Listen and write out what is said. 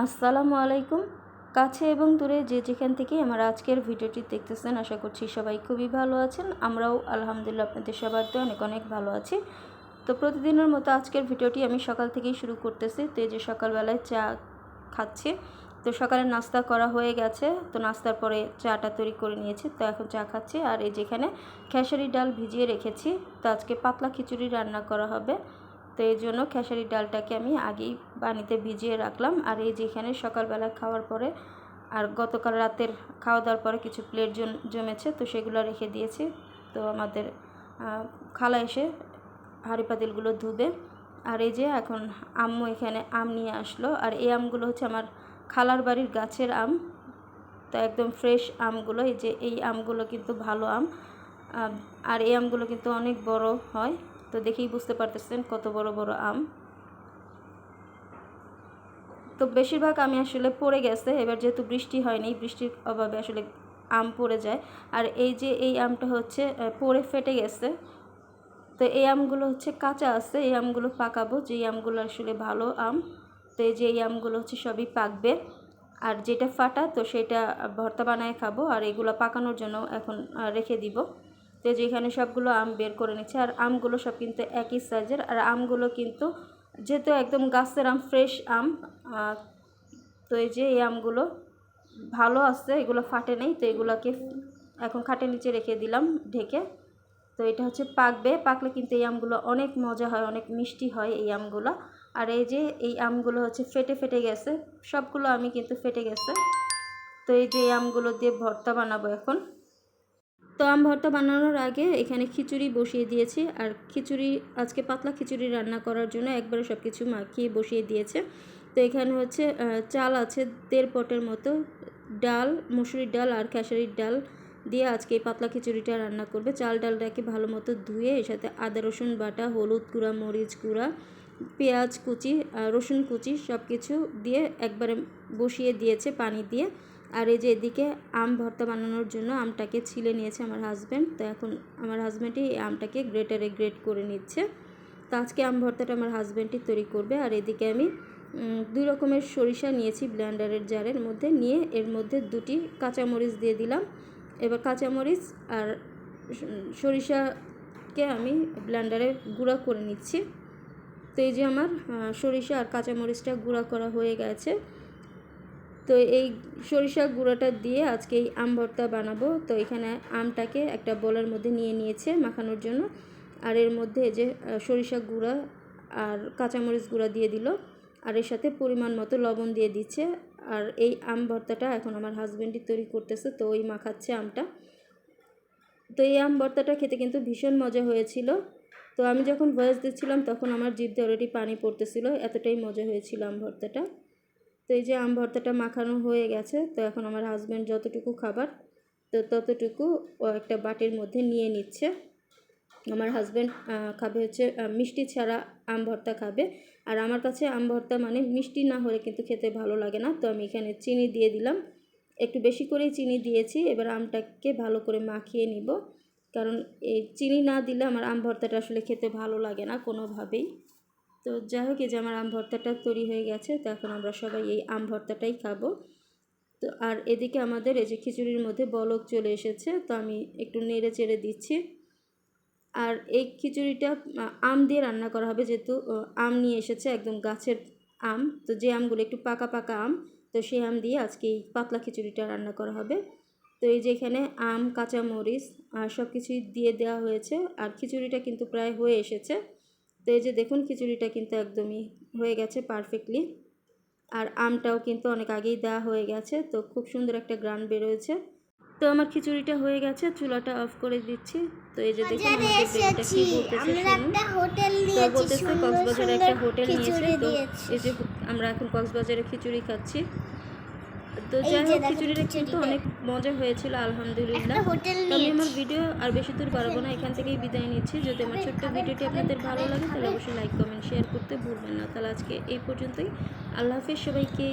আসসালামু আলাইকুম। কাছে এবং দূরে যে যেখান থেকে আমার আজকের ভিডিওটি দেখতেছেন, আশা করছি সবাই খুবই ভালো আছেন। আমরাও আলহামদুলিল্লাহ আপনাদের সবার তো অনেক অনেক ভালো আছি। তো প্রতিদিনের মতো আজকের ভিডিওটি আমি সকাল থেকেই শুরু করতেছি। তো এই যে সকালবেলায় চা খাচ্ছি, তো সকালে নাস্তা করা হয়ে গেছে। তো নাস্তার পরে চাটা তৈরি করে নিয়েছি, তো এখন চা খাচ্ছি। আর এই যেখানে খেসারি ডাল ভিজিয়ে রেখেছি, তো আজকে পাতলা খিচুড়ি রান্না করা হবে। তো এই জন্য খেসারি ডালটাকে আমি আগেই পানিতে ভিজিয়ে রাখলাম। আর এই যেখানে সকালবেলা খাওয়ার পরে আর গতকাল রাতের খাওয়া দাওয়ার পরে কিছু প্লেট জমেছে, তো সেগুলো রেখে দিয়েছি। তো আমাদের খালা এসে হাঁড়ি পাতিলগুলো ধুবে। আর এই যে এখন আম্মু এখানে আম নিয়ে আসলো। আর এই আমগুলো হচ্ছে আমার খালার বাড়ির গাছের আম। তো একদম ফ্রেশ আমগুলো, এই যে এই আমগুলো কিন্তু ভালো আম। আর এই আমগুলো কিন্তু অনেক বড় হয়। তো দেখেই বুঝতে পারতেছেন কত বড় বড় আম। তো বেশিরভাগ আমি আসলে পড়ে গেছে, এবার যেহেতু বৃষ্টি হয়নি, বৃষ্টির অভাবে আসলে আম পড়ে যায়। আর এই যে এই আমটা হচ্ছে পড়ে ফেটে গেছে। তো এই আমগুলো হচ্ছে কাঁচা আছে, এই আমগুলো পাকাবো, যে আমগুলো আসলে ভালো আম। তো এই যে এই আমগুলো হচ্ছে সবই পাকবে। আর যেটা ফাটা, তো সেটা ভর্তা বানায় খাব, আর এগুলো পাকানোর জন্য এখন রেখে দিব। তো যেখানে সবগুলো আম বের করে নিচ্ছে, আর আমগুলো সব কিন্তু একই সাইজের আর আমগুলো কিন্তু যেহেতু একদম গাছের আম ফ্রেশ আম তো এই যে এই আমগুলো ভালো আছে, এগুলো ফাটে নেই, তো এগুলোকে এখন খাটের নিচে রেখে দিলাম ঢেকে। তো এটা হচ্ছে পাকবে, পাকলে কিন্তু এই আমগুলো অনেক মজা হয়, অনেক মিষ্টি হয় এই আমগুলো। আর এই যে এই আমগুলো হচ্ছে ফেটে ফেটে গেছে, সবগুলো আমি কিন্তু ফেটে গেছে। তো এই যে এই আমগুলো দিয়ে ভর্তা বানাবো এখন। তো আম ভর্তা বানানোর আগে এখানে খিচুড়ি বসিয়ে দিয়েছি। আর খিচুড়ি, আজকে পাতলা খিচুড়ি রান্না করার জন্য একবারে সব কিছু মাখিয়ে বসিয়ে দিয়েছে। তো এখানে হচ্ছে চাল আছে দেড় পটের মতো, ডাল, মুসুরির ডাল আর খেসারির ডাল দিয়ে আজকে এই পাতলা খিচুড়িটা রান্না করবে। চাল ডালটাকে ভালো মতো ধুয়ে, এর সাথে আদা, রসুন বাটা, হলুদ গুঁড়া, মরিচ গুঁড়া, পেঁয়াজ কুচি রসুন কুচি সব কিছু দিয়ে একবারে বসিয়ে দিয়েছে পানি দিয়ে। আর এই যে এদিকে আম ভর্তা বানানোর জন্য আমটাকে ছিলে নিয়েছে আমার হাজব্যান্ড তো এখন আমার হাজব্যান্ডই এই আমটাকে গ্রেটারে গ্রেট করে নিচ্ছে। তো আজকে আম ভর্তাটা আমার হাজব্যান্ডই তৈরি করবে। আর এদিকে আমি দুই রকমের সরিষা নিয়েছি ব্ল্যান্ডারের জারের মধ্যে। নিয়ে এর মধ্যে দুটি কাঁচামরিচ দিয়ে দিলাম। এবার কাঁচামরিচ আর সরিষাকে আমি ব্ল্যান্ডারে গুঁড়া করে নিচ্ছি। তো এই যে আমার সরিষা আর কাঁচামরিচটা গুঁড়া করা হয়ে গেছে। তো এই সরিষা গুঁড়োটা দিয়ে আজকে এই আম ভর্তা বানাবো। তো এখানে আমটাকে একটা বলের মধ্যে নিয়ে নিয়েছে মাখানোর জন্য। আর এর মধ্যে যে সরিষা গুঁড়া আর কাঁচামরিচ গুঁড়া দিয়ে দিল। আর এর সাথে পরিমাণ মতো লবণ দিয়ে দিচ্ছে। আর এই আম ভর্তাটা এখন আমার হাজব্যান্ডই তৈরি করতেছে, তো ওই মাখাচ্ছে আমটা। তো এই আম ভর্তাটা খেতে কিন্তু ভীষণ মজা হয়েছিল। তো আমি যখন ভয়েস দিচ্ছিলাম, তখন আমার জিভ অলরেডি পানি পড়তেছিল। এতটাই মজা হয়েছিল আম ভর্তাটা। এই যে আম ভর্তাটা মাখানো হয়ে গেছে, তো এখন আমার হাজব্যান্ড যতটুকু খাবার, তো ততটুকু ও একটা বাটির মধ্যে নিয়ে নিচ্ছে। আমার হাজব্যান্ড খাবে হচ্ছে মিষ্টি ছাড়া আম ভর্তা খাবে। আর আমার কাছে আম ভর্তা মানে মিষ্টি না হলে কিন্তু খেতে ভালো লাগে না, তো আমি এখানে চিনি দিয়ে দিলাম। একটু বেশি করেই চিনি দিয়েছি, এবার আমটাকে ভালো করে মাখিয়ে নিব। কারণ এই চিনি না দিলে আমার আম ভর্তাটা আসলে খেতে ভালো লাগে না কোনোভাবেই। তো যাই হোক, এই যে আমার আম ভর্তাটা তৈরি হয়ে গেছে, তো এখন আমরা সবাই এই আম ভর্তাটাই খাব। তো আর এদিকে আমাদের এই যে খিচুড়ির মধ্যে বলক চলে এসেছে, তো আমি একটু নেড়ে চেড়ে দিচ্ছি। আর এই খিচুড়িটা আম দিয়ে রান্না করা হবে যেহেতু আম নিয়ে এসেছে একদম গাছের আম। তো যে আমগুলো একটু পাকা পাকা আম, তো সেই আম দিয়ে আজকে এই পাতলা খিচুড়িটা রান্না করা হবে। তো এই যে এখানে আম, কাঁচামরিচ, আর সব কিছুই দিয়ে দেওয়া হয়েছে। আর খিচুড়িটা কিন্তু প্রায় হয়ে এসেছে। তো এই যে দেখুন খিচুড়িটা কিন্তু একদমই হয়ে গেছে পারফেক্টলি আর আমটাও কিন্তু অনেক আগেই দেওয়া হয়ে গেছে তো খুব সুন্দর একটা গ্রান বেরোয়েছে। তো আমার খিচুড়িটা হয়ে গেছে চুলাটা অফ করে দিচ্ছি। তো এই যে দেখুন আমাদের কি বলতেছে বলতেছে কক্সবাজারে একটা হোটেল নিয়েছে তো এই যে আমরা এখন কক্সবাজারে খিচুড়ি খাচ্ছি। তো যাই হোক খিচুড়িটা কিন্তু অনেক মজা হয়েছিল আলহামদুলিল্লাহ। আমি আমার ভিডিও আর বেশি দূর পারব না এখান থেকেই বিদায় নিচ্ছি। যদি আমার ছোট্ট ভিডিওটি আপনাদের ভালো লাগে তাহলে অবশ্যই লাইক কমেন্ট শেয়ার করতে ভুলবেন না। তাহলে আজকে এই পর্যন্তই। আল্লাহ হাফিজ সবাইকে।